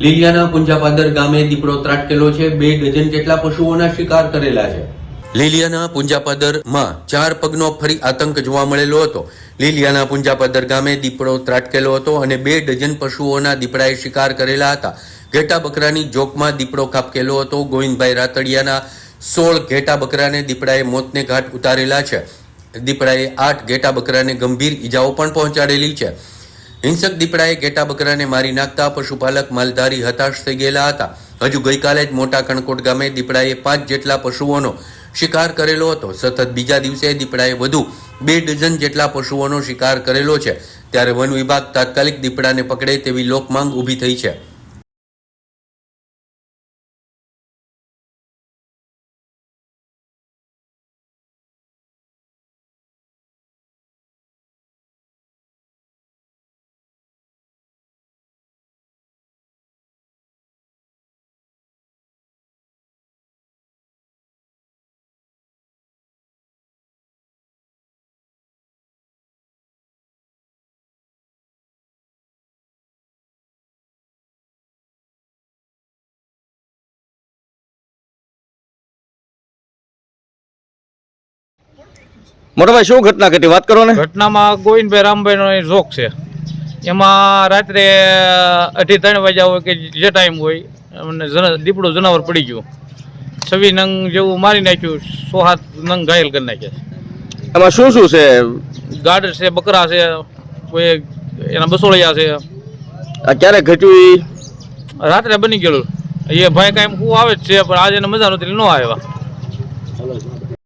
લીલિયાના પુંજાપાદર ગામે દીપડો ત્રાટકેલો છે. બે ડઝન જેટલા પશુઓના શિકાર કરેલા છે. લીલિયાના પુંજાપાદરમાં ચાર પગનો ફરી આતંક જોવા મળેલો હતો. લીલિયાના પુંજાપાદર ગામે દીપડો ત્રાટકેલો હતો અને બે ડઝન પશુઓના દીપડાએ શિકાર કરેલા હતા. ઘેટા બકરાની જોકમાં દીપડો ખાપકેલો હતો. ગોવિંદભાઈ રાતડિયાના સોળ ઘેટા બકરાને દીપડાએ મોતને ઘાટ ઉતારેલા છે. દીપડાએ આઠ ઘેટા બકરાને ગંભીર ઈજાઓ પણ પહોંચાડેલી છે. હિંસક દીપડાએ ઘેટા બકરાને મારી નાખતા પશુપાલક માલધારી હતાશ થઈ ગયેલા હતા. હજુ ગઈકાલે જ મોટા કણકોટ ગામે દીપડાએ પાંચ જેટલા પશુઓનો શિકાર કરેલો હતો. સતત બીજા દિવસે દીપડાએ વધુ બે ડઝન જેટલા પશુઓનો શિકાર કરેલો છે. ત્યારે વન વિભાગ તાત્કાલિક દીપડાને પકડે તેવી લોકમાંગ ઊભી થઈ છે. મોટાભાઈ શું ઘટના ઘટી? વાત કરો ને. ઘટનામાં ગોવિંદભાઈ રામભાઈ નો જોક છે. એમાં રાત્રે અઢી ત્રણ વાગ્યા હોય કે જે ટાઈમ હોય અને દીપડું જનાવર પડી ગયું. છવી નંગ જેવું મારી નાખ્યું સો હાથ નંગ ઘાયલ કરી નાખ્યા એમાં શું શું છે? ગાડ છે બકરા છે કોઈ એના બસોળિયા છે. આ ક્યારે ઘટ્યું એ રાત્રે બની ગયેલું. એ ભાઈ કાંઈ હું આવે જ છે પણ આજે એને મજા નહોતી ન આવ્યા.